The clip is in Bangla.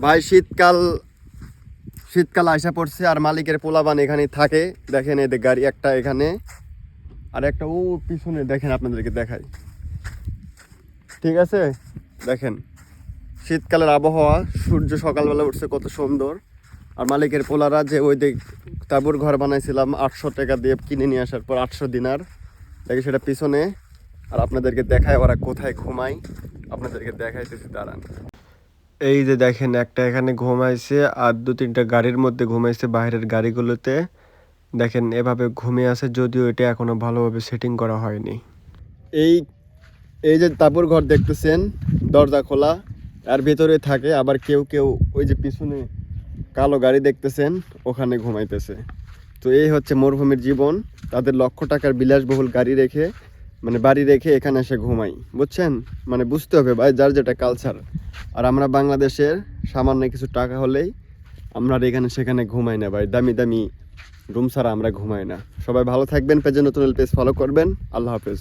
ভাই, শীতকাল শীতকাল আইসা পড়ছে আর মালিকের পোলাবান এখানে থাকে। দেখেন এদের গাড়ি একটা এখানে। আর একটা, ও, পিছনে দেখেন আপনাদেরকে দেখাই। ঠিক আছে? দেখেন, শীতকালের আবহাওয়া, সূর্য সকালবেলা উঠছে কত সুন্দর। আর মালিকের পোলারা যে ওই দিক তাঁবুর ঘর বানাইছিলাম, আটশো টাকা দিয়ে কিনে নিয়ে আসার পর আটশো দিনার। দেখি সেটা পিছনে। আর আপনাদেরকে দেখায় ওরা কোথায় ঘুমায়। আপনাদেরকে দেখাইতেছি, দাঁড়ান। এই যে দেখেন, একটা এখানে ঘুমাইছে আর দু তিনটা গাড়ির মধ্যে ঘুমাইছে বাইরের গাড়িগুলোতে। দেখেন, এভাবে ঘুমিয়ে আছে, যদিও এটা এখনও ভালোভাবে সেটিং করা হয়নি। এই এই যে তাঁবুর ঘর দেখতেছেন, দরজা খোলা, আর ভেতরে থাকে আবার কেউ কেউ ওই যে পিছনে কালো গাড়ি দেখতেছেন, ওখানে ঘুমাইতেছে। তো এই হচ্ছে মরুভূমির জীবন, তাদের লক্ষ টাকার বিলাসবহুল গাড়ি রেখে মানে বাড়ি রেখে এখানে এসে ঘুমাই। বুঝছেন? মানে বুঝতে হবে ভাই, যার যেটা কালচার আর আমরা বাংলাদেশের সামান্য কিছু টাকা হলেই আমরা এখানে সেখানে ঘুমাই না ভাই, দামি দামি রুম ছাড়া আমরা ঘুমাই না। সবাই ভালো থাকবেন, পেজে নতুন পেজ ফলো করবেন। আল্লাহ হাফেজ।